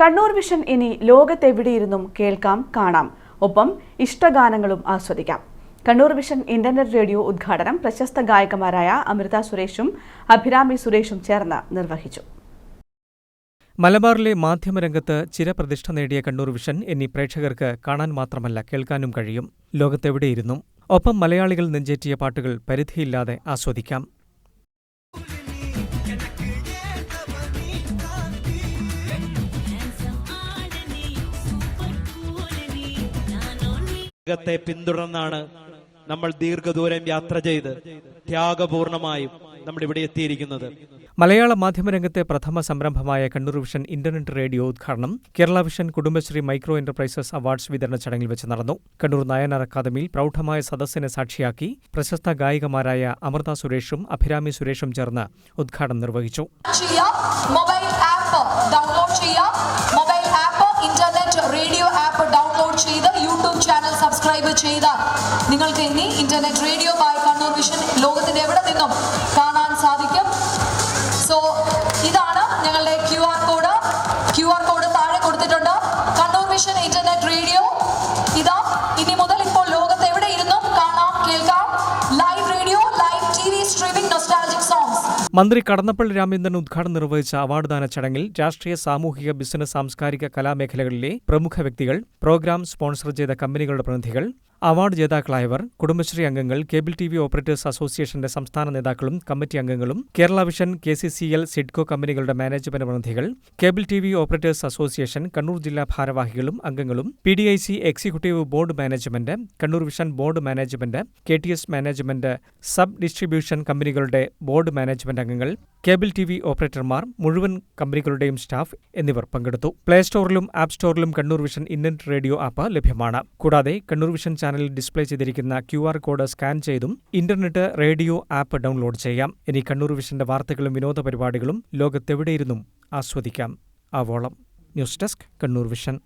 Kannur vision ഇനി ലോകത്തെവിടെയിരുന്നും കേൾക്കാം കാണാം. ഒപ്പം ഇഷ്ടഗാനങ്ങളും ആസ്വദിക്കാം. കണ്ണൂർ വിഷൻ ഇന്റർനെറ്റ് റേഡിയോ ഉദ്ഘാടനം പ്രശസ്ത ഗായകമാരായ അമൃത സുരേഷും അഭിരാമി സുരേഷും ചേർന്ന് നിർവഹിച്ചു. മലബാറിലെ മാധ്യമരംഗത്ത് ചിരപ്രതിഷ്ഠ നേടിയ കണ്ണൂർ വിഷൻ എന്നീ പ്രേക്ഷകർക്ക് കാണാൻ മാത്രമല്ല കേൾക്കാനും കഴിയും. ലോകത്തെവിടെയിരുന്നും. ഒപ്പം മലയാളികൾ നെഞ്ചേറ്റിയ പാട്ടുകൾ പരിധിയില്ലാതെ ആസ്വദിക്കാം. ത്തെ പിന്തുടർന്നാണ് നമ്മൾ ദീർഘദൂരം യാത്ര ചെയ്ത് ത്യാഗപൂർണമായും നമ്മൾ ഇവിടെ എത്തിയിരിക്കുന്നത്. മലയാള മാധ്യമ രംഗത്തെ പ്രഥമ സംരംഭമായ കണ്ണൂർ വിഷൻ ഇന്റർനെറ്റ് റേഡിയോ ഉദ്ഘാടനം Kerala vision Kudumbashree micro enterprises awards വിതരണ ചടങ്ങിൽ വെച്ച് നടന്നു. കണ്ണൂർ നായനാർ അക്കാദമിയിൽ പ്രൗഢമായ സദസ്സിനെ സാക്ഷിയാക്കി പ്രശസ്ത ഗായികമാരായ അമൃത സുരേഷും അഭിരാമി സുരേഷും ചേർന്ന് ഉദ്ഘാടനം നിർവഹിച്ചു. മൊബൈൽ ചെയ്ത് യൂട്യൂബ് ചാനൽ സബ്സ്ക്രൈബ് ചെയ്താൽ നിങ്ങൾക്ക് ഇനി internet radio by Kannur vision ലോകത്തിന്റെ എവിടെ നിന്നും മന്ത്രി കടന്നപ്പള്ളി രാമചന്ദ്രൻ ഉദ്ഘാടനം നിർവഹിച്ച അവാർഡ് ദാന ചടങ്ങിൽ രാഷ്ട്രീയ സാമൂഹിക ബിസിനസ് സാംസ്കാരിക കലാമേഖലകളിലെ പ്രമുഖ വ്യക്തികൾ പ്രോഗ്രാം സ്പോൺസർ ചെയ്ത കമ്പനികളുടെ പ്രതിനിധികൾ അവാർഡ് ജേതാക്കളായവർ കുടുംബശ്രീ അംഗങ്ങൾ കേബിൾ ടി വി ഓപ്പറേറ്റേഴ്സ് അസോസിയേഷന്റെ സംസ്ഥാന നേതാക്കളും കമ്മിറ്റി അംഗങ്ങളും Kerala vision K C C L SIDCO കമ്പനികളുടെ മാനേജ്മെന്റ് പ്രതിനിധികൾ cable T V operators association Kannur ജില്ലാ ഭാരവാഹികളും അംഗങ്ങളും P D I C executive board management Kannur vision board management K T S management sub distribution കമ്പനികളുടെ board management അംഗങ്ങൾ cable T V ഓപ്പറേറ്റർമാർ മുഴുവൻ കമ്പനികളുടെയും സ്റ്റാഫ് എന്നിവർ പങ്കെടുത്തു. പ്ലേ സ്റ്റോറിലും app സ്റ്റോറിലും Kannur vision internet radio app ലഭ്യമാണ്. കൂടാതെ കണ്ണൂർ വിഷൻ ചാനലിൽ ഡിസ്പ്ലേ ചെയ്തിരിക്കുന്ന ക്യു ആർ കോഡ് സ്കാൻ ചെയ്തും ഇന്റർനെറ്റ് റേഡിയോ ആപ്പ് ഡൗൺലോഡ് ചെയ്യാം. ഇനി കണ്ണൂർ വിഷന്റെ വാർത്തകളും വിനോദ പരിപാടികളും ലോകത്തെവിടെയിരുന്നും ആസ്വദിക്കാം. ആവോളം. News desk Kannur vision.